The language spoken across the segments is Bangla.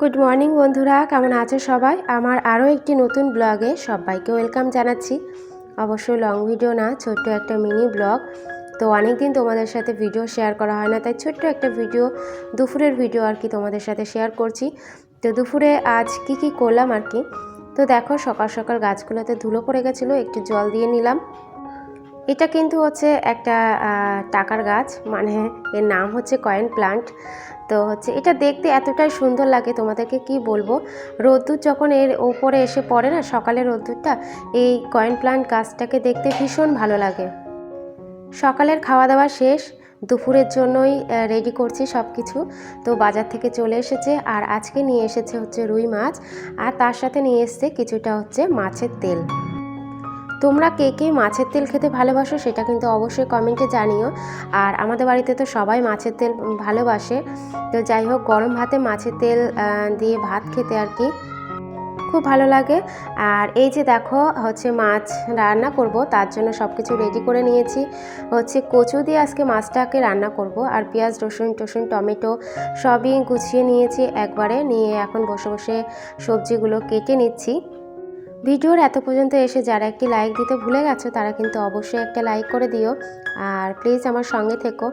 গুড মর্নিং বন্ধুরা, কেমন আছে সবাই? আমার আরও একটি নতুন ব্লগে সবাইকে ওয়েলকাম জানাচ্ছি। অবশ্যই লং ভিডিও না, ছোট্ট একটা মিনি ব্লগ। তো অনেক দিন তোমাদের সাথে ভিডিও শেয়ার করা হয় না, তাই ছোট্ট একটা ভিডিও, দুপুরের ভিডিও আর কি তোমাদের সাথে শেয়ার করছি। তো দুপুরে আজ কি কি করলাম আর কি? তো দেখো সকাল সকাল গাছগুলোতে ধুলো পড়ে গেছিল, একটু জল দিয়ে নিলাম। এটা কিন্তু হচ্ছে একটা টাকার গাছ। মানে এর নাম হচ্ছে কয়েন প্লান্ট। তো হচ্ছে এটা দেখতে এতটাই সুন্দর লাগে তোমাদেরকে কি বলব? রোদ্দুর যখন এর ওপরে এসে পড়ে না সকালে রোদ্দুরটা, এই কয়েন প্লান্ট গাছটাকে দেখতে ভীষণ ভালো লাগে। সকালের খাওয়া দাওয়া শেষ, দুপুরের জন্যই রেডি করছি সব কিছু তো বাজার থেকে চলে এসেছে, আর আজকে নিয়ে এসেছে হচ্ছে রুই মাছ। আর তার সাথে নিয়ে এসেছে কিছুটা হচ্ছে মাছের তেল। তোমরা কে কে মাছের তেল খেতে ভালোবাসো সেটা কিন্তু অবশ্যই কমেন্টে জানিও। আর আমাদের বাড়িতে তো সবাই মাছের তেল ভালোবাসে। তো যাই হোক, গরম ভাতে মাছের তেল দিয়ে ভাত খেতে আর কি খুব ভালো লাগে। আর এই যে দেখো, হচ্ছে মাছ রান্না করব, তার জন্য সব কিছু রেডি করে নিয়েছি। হচ্ছে কচু দিয়ে আজকে মাছটাকে রান্না করব। আর পেঁয়াজ, রসুন, টসুন, টমেটো সবই গুছিয়ে নিয়েছি একবারে। নিয়ে এখন বসে বসে সবজিগুলো কেটে নিচ্ছি। ভিডিওর এত পর্যন্ত এসে যারা একটি লাইক দিতে ভুলে গেছো, তারা কিন্তু অবশ্যই একটা লাইক করে দিও। আর প্লিজ আমার সঙ্গে থেকো।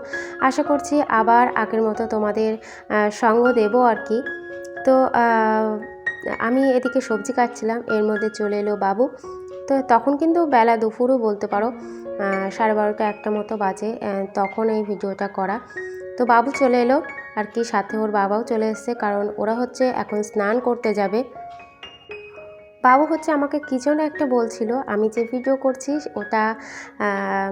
আশা করছি আবার আগের মতো তোমাদের সঙ্গ দেবো আর কি। তো আমি এদিকে সবজি কাটছিলাম, এর মধ্যে চলে এলো বাবু। তো তখন কিন্তু বেলা দুপুরও বলতে পারো সাড়ে বারোটা একটা মতো বাজে তখন এই ভিডিওটা করা। তো বাবু চলে এলো, আর কি সাথে ওর বাবাও চলে এসছে, কারণ ওরা হচ্ছে এখন স্নান করতে যাবে। বাবু হচ্ছে আমাকে কী যেন একটা বলছিল, আমি যে ভিডিও করছি ওটা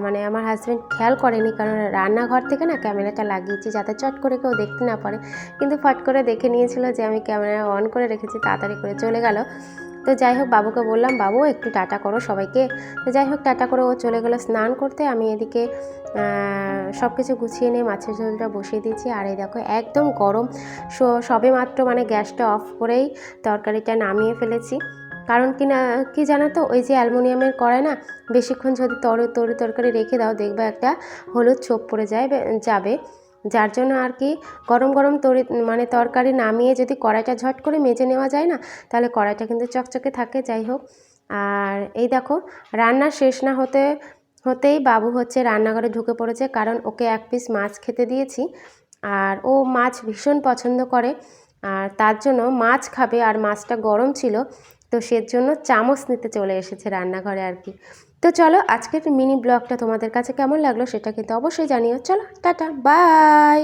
মানে আমার হাজব্যান্ড খেয়াল করেনি, কারণ রান্নাঘর থেকে না ক্যামেরাটা লাগিয়েছি যাতে চট করে কেউ দেখতে না পারে। কিন্তু ফট করে দেখে নিয়েছিল যে আমি ক্যামেরা অন করে রেখেছি, তাড়াতাড়ি করে চলে গেল। তো যাই হোক, বাবুকে বললাম, বাবু, একটু টাটা করো সবাইকে। তো যাই হোক, টাটা করে ও চলে গেলো স্নান করতে। আমি এদিকে সব কিছু গুছিয়ে নিয়ে মাছের ঝোলটা বসিয়ে দিয়েছি। আর এই দেখো, একদম গরম সবে মাত্র মানে গ্যাসটা অফ করেই তরকারিটা নামিয়ে ফেলেছি। কারণ কি না, কি জানো তো, ওই যে অ্যালুমিনিয়ামের কড়াই না, বেশিক্ষণ যদি তর, তরি, তরকারি রেখে দাও, দেখবে একটা হলুদ ছোপ পড়ে যায় যাবে। যার জন্য আর কি, গরম গরম তরি মানে তরকারি নামিয়ে যদি কড়াইটা ঝট করে মেজে নেওয়া যায় না, তাহলে কড়াইটা কিন্তু চকচকে থাকে, যাই হোক। আর এই দেখো, রান্না শেষ না হতে, হতেই বাবু হচ্ছে রান্নাঘরে ঢুকে পড়েছে, কারণ ওকে এক পিস মাছ খেতে দিয়েছি। আর ও মাছ ভীষণ পছন্দ করে, আর তার জন্য মাছ খাবে, আর মাছটা গরম ছিল তো সেজন্য চামচ নিতে চলে এসেছে রান্নাঘরে আর কি। তো চলো আজকের মিনি ব্লগটা তোমাদের কাছে কেমন লাগল সেটা কিন্তু অবশ্যই জানিও। চলো, টাটা, বাই!